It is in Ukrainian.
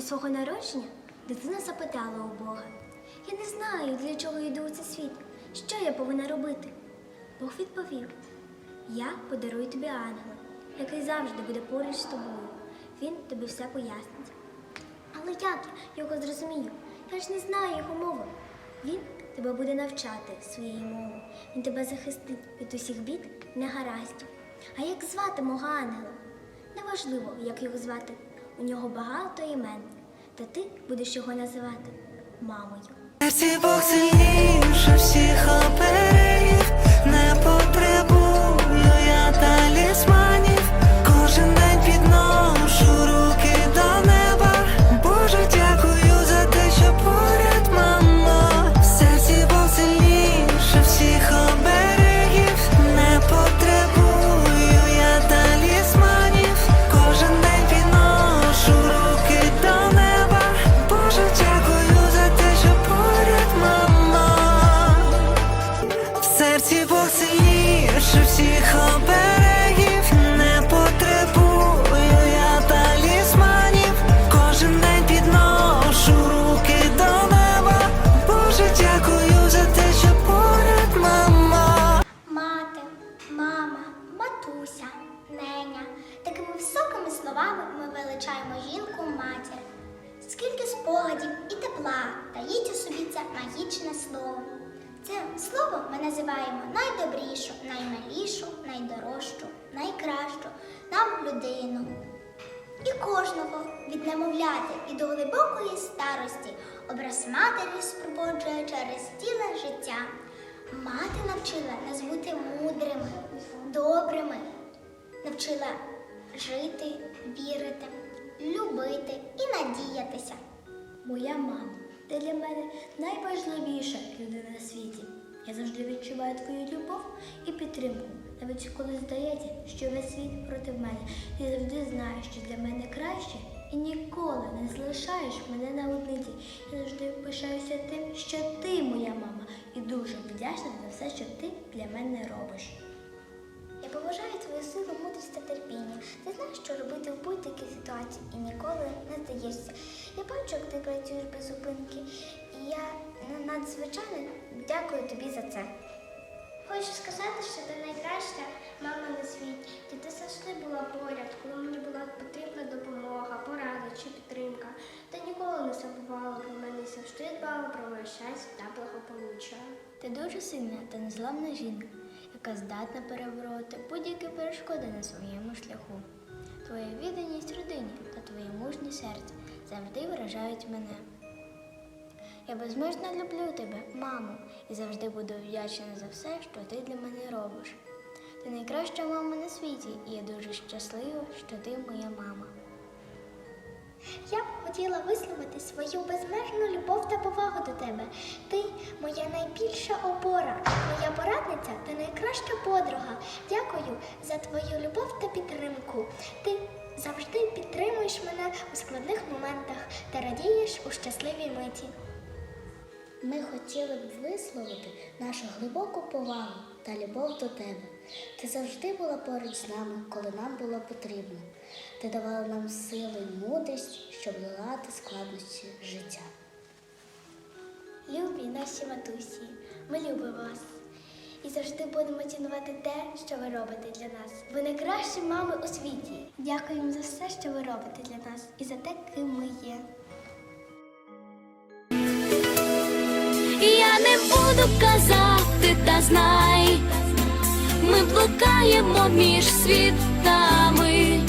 До свого народження дитина запитала у Бога: Я не знаю, для чого йду у цей світ. Що я повинна робити? Бог відповів: Я подарую тобі ангела, який завжди буде поруч з тобою. Він тобі все пояснить. Але як я його зрозумію? Я ж не знаю його мови. Він тебе буде навчати своєї мови. Він тебе захистить від усіх бід і негараздів. А як звати мого ангела? Неважливо, як його звати. У нього багато імен. Та ти будеш його називати мамою. Бог сильніше всіх величаємо жінку матір. Скільки спогадів і тепла таїть у собі це магічне слово. Це слово ми називаємо найдобрішу, наймилішу, найдорожчу, найкращу нам людину. І кожного від немовляти і до глибокої старості образ матері спроводжує через ціле життя. Мати навчила нас бути мудрими, добрими, навчила жити, вірити, любити і надіятися. Моя мама ти для мене найважливіша людина на світі. Я завжди відчуваю твою любов і підтримку, навіть коли здається, що весь світ проти мене. Ти завжди знаєш, що для мене краще і ніколи не залишаєш мене на одниці. Я завжди пишаюся тим, що ти моя мама, і дуже вдячна за все, що ти для мене робиш. Я поважаю та терпіння. Ти знаєш, що робити в будь-якій ситуації і ніколи не здаєшся. Я бачу, як ти працюєш без зупинки, і я надзвичайно дякую тобі за це. Хочу сказати, що ти найкраща мама на світі. Ти, завжди була поряд, коли мені була потрібна допомога, порада чи підтримка. Ти ніколи не забувала про мене завжди дбала про моє щастя та благополуччя. Ти дуже сильна та незламна жінка, яка здатна перебороти будь-які перешкоди на своєму шляху. Твоя відданість родині та твоє мужнє серце завжди вражають мене. Я безмежно люблю тебе, мамо, і завжди буду вдячна за все, що ти для мене робиш. Ти найкраща мама на світі, і я дуже щаслива, що ти моя мама. Я б хотіла висловити свою безмежну любов та повагу до тебе. Ти моя найбільша опора, моя порадниця та найкраща подруга. Дякую за твою любов та підтримку. Ти завжди підтримуєш мене у складних моментах та радієш у щасливій миті. Ми хотіли б висловити нашу глибоку повагу та любов до тебе. Ти завжди була поруч з нами, коли нам було потрібно. Ти давала нам силу і мудрість, щоб долати складності життя. Любі наші матусі, ми любимо вас. І завжди будемо цінувати те, що ви робите для нас. Ви найкращі мами у світі. Дякуємо за все, що ви робите для нас, і за те, ким ми є. не буду казати, та знай, ми блукаємо між світами.